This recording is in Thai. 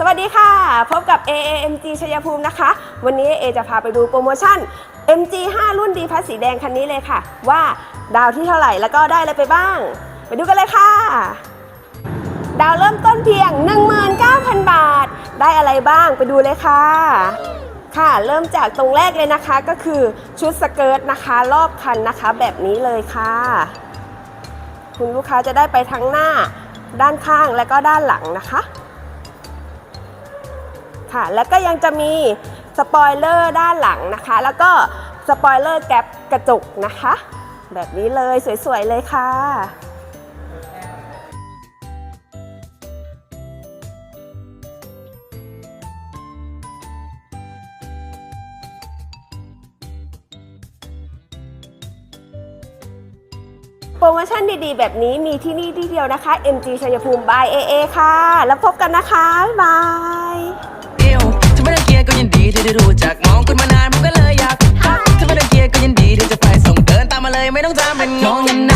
สวัสดีค่ะ พบกับ AAMG ชัยภูมินะคะ วันนี้เอจะพาไปดูโปรโมชั่น MG 5 รุ่นดีพัสสีแดงคันนี้เลยค่ะ ว่าดาวที่เท่าไหร่แล้วก็ได้อะไรไปบ้าง ไปดูกันเลยค่ะ ดาวเริ่มต้นเพียง 19,000 บาท ได้อะไรบ้างไปดูเลยค่ะ ค่ะเริ่มจากตรงแรกเลยนะคะก็คือชุดสเกิร์ตนะคะ รอบคันนะคะ แบบนี้เลยค่ะ คุณลูกค้าจะได้ไปทั้งหน้าด้านข้างและก็ด้านหลังนะคะ ค่ะ แล้วก็ยังจะมีสปอยเลอร์ด้านหลังนะคะ แล้วก็สปอยเลอร์แก๊ปกระจกนะคะ แบบนี้เลยสวยๆเลยค่ะโปรโมชั่นดีๆ แบบนี้มีที่นี่ที่เดียวนะคะ MG ชัยภูมิ by AA ค่ะ แล้วพบกันนะคะ บ๊ายบาย ที่ได้รู้จักมองคุณมานานผมก็เลยอยากทักถ้าไม่ได้เกียร์ก็ยินดีที่จะไปส่งเดินตามมาเลยไม่ต้องตามเป็นน้องยันน